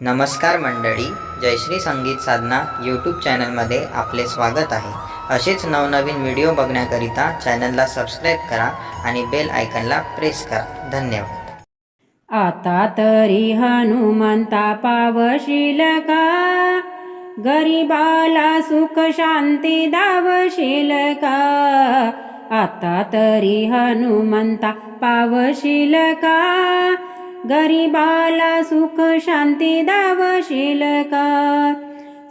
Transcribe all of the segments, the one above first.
नमस्कार मंडळी जयश्री संगीत साधना यूट्यूब चॅनलमध्ये आपले स्वागत आहे. असेच नवनवीन व्हिडिओ बघण्याकरिता चॅनलला सबस्क्राईब करा आणि बेल आयकनला प्रेस करा. धन्यवाद. आता तरी हनुमंता पावशील का? गरीबाला सुख शांती दावशील का? आता तरी हनुमंता पावशील का? गरीबाला सुख शांती दावशील का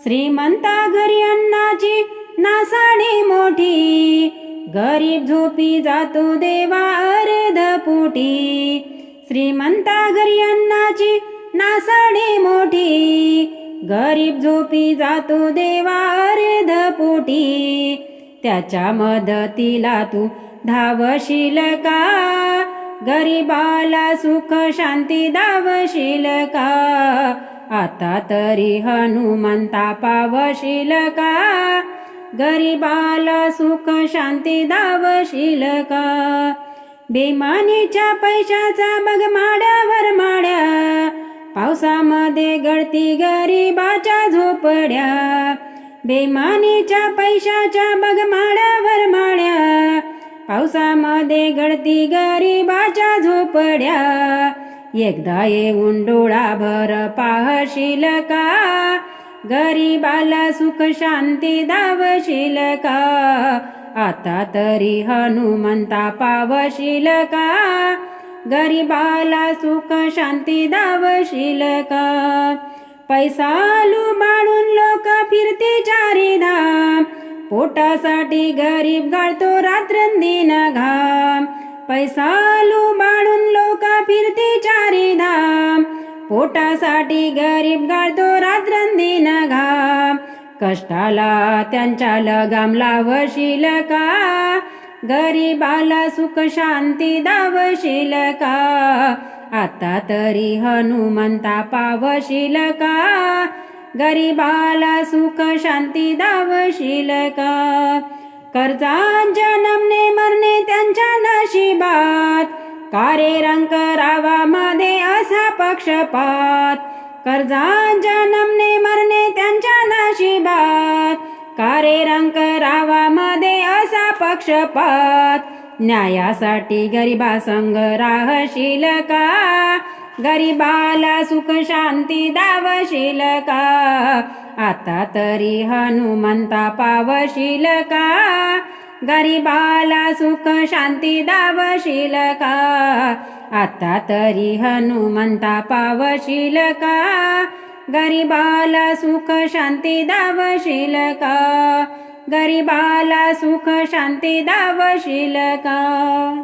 श्रीमंता घरी अन्नाची नासाडी मोठी. गरीब झोपी जातो देवा अर्ध पोटी. श्रीमंता घरी अन्नाची नासाडी मोठी. गरीब झोपी जातो देवा अर्ध पोटी. त्याच्या मदतीला तू धावशील का? गरीबाला सुख शांती दावशील का? आता तरी हनुमंता पावशील का? गरीबाला सुख शांती दावशील का? बेमानीच्या पैशाचा बघ माड्यावर माड्या पावसामध्ये गळती गरीबाच्या झोपड्या. बेमानीच्या पैशाच्या बघ माड्यावर माड्या पावसामध्ये गळती गरीबाच्या झोपड्या. एकदा येऊन डोळाभर पाहशील का? गरीबाला सुख शांती दावशील का? आता तरी हनुमंता पावशील का? गरीबाला सुख शांती दावशील का? पैसा लुबाडून लोक फिरते चारी पोटासाठी गरीब गाळतो रात्रंदिन घाम. पैसा लुबाडून लोक फिरते चारी धाम. पोटासाठी गरीब गाळतो रात्रंदिन घाम. कष्टाला त्यांच्या लगाम लावशील का? गरीबाला सुख शांती दावशील का? आता तरी हनुमंता पावशील का? गरीबाला सुख शांती दावशील का कर्जा जन्मने मरणे त्यांच्या नशिबात. कारे रंग करावा मध्ये असा पक्षपात. कर्जा जन्मने मरणे त्यांच्या नशिबात. कारे रंग करावा मध्ये असा पक्षपात. न्यायासाठी गरीबा संग राहशील का? गरीबाला सुख शांती दावशील का आता तरी हनुमंता पावशील का गरीबाला सुख शांती दावशील का आता तरी हनुमंता पावशील का गरीबाला सुख शांती दावशील का गरीबाला सुख शांती दावशील का